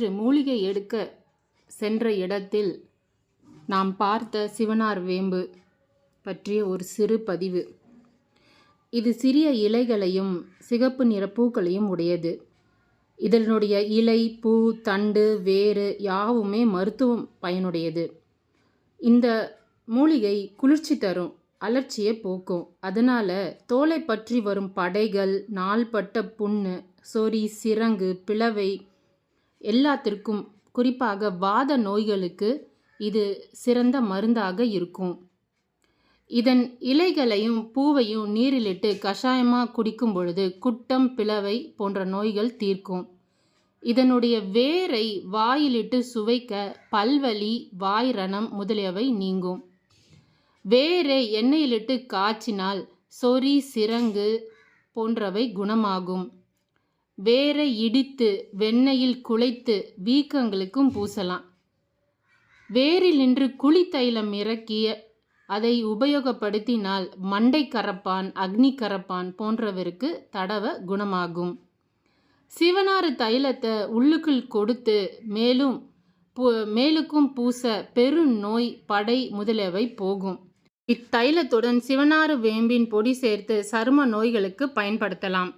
நேற்று மூலிகை எடுக்க சென்ற இடத்தில் நாம் பார்த்த சிவனார் வேம்பு பற்றிய ஒரு சிறு பதிவு. இது சிறிய இலைகளையும் சிகப்பு நிற பூக்களையும் உடையது. இதனுடைய இலை பூ தண்டு வேறு யாவுமே மருத்துவம் பயனுடையது. இந்த மூலிகை குளிர்ச்சி தரும் அலர்ச்சியை போக்கும். அதனால் தோலை பற்றி வரும் படைகள் நாள்பட்ட புண்ணு சொறி சிறங்கு பிளவை எல்லாத்திற்கும் குறிப்பாக வாத நோய்களுக்கு இது சிறந்த மருந்தாக இருக்கும். இதன் இலைகளையும் பூவையும் நீரிலிட்டு கஷாயமாக குடிக்கும் பொழுது குட்டம் பிளவை போன்ற நோய்கள் தீர்க்கும். இதனுடைய வேரை வாயிலிட்டு சுவைக்க பல்வலி வாய் ரணம் முதலியவை நீங்கும். வேரை எண்ணெயிலிட்டு காய்ச்சினால் சொறி சிரங்கு போன்றவை குணமாகும். வேரை இடித்து வெண்ணெயில் குழைத்து வீக்கங்களுக்கும் பூசலாம். வேரில் நின்று குளித்தைலம் இறக்கிய அதை உபயோகப்படுத்தினால் மண்டை கரப்பான் அக்னி கரப்பான் போன்றவருக்கு தடவ குணமாகும். சிவனாறு தைலத்தை உள்ளுக்குள் கொடுத்து மேலும் பூ மேலுக்கும் பூச பெருநோய் படை முதலியவை போகும். இத்தைலத்துடன் சிவனாறு வேம்பின் பொடி சேர்த்து சரும நோய்களுக்கு பயன்படுத்தலாம்.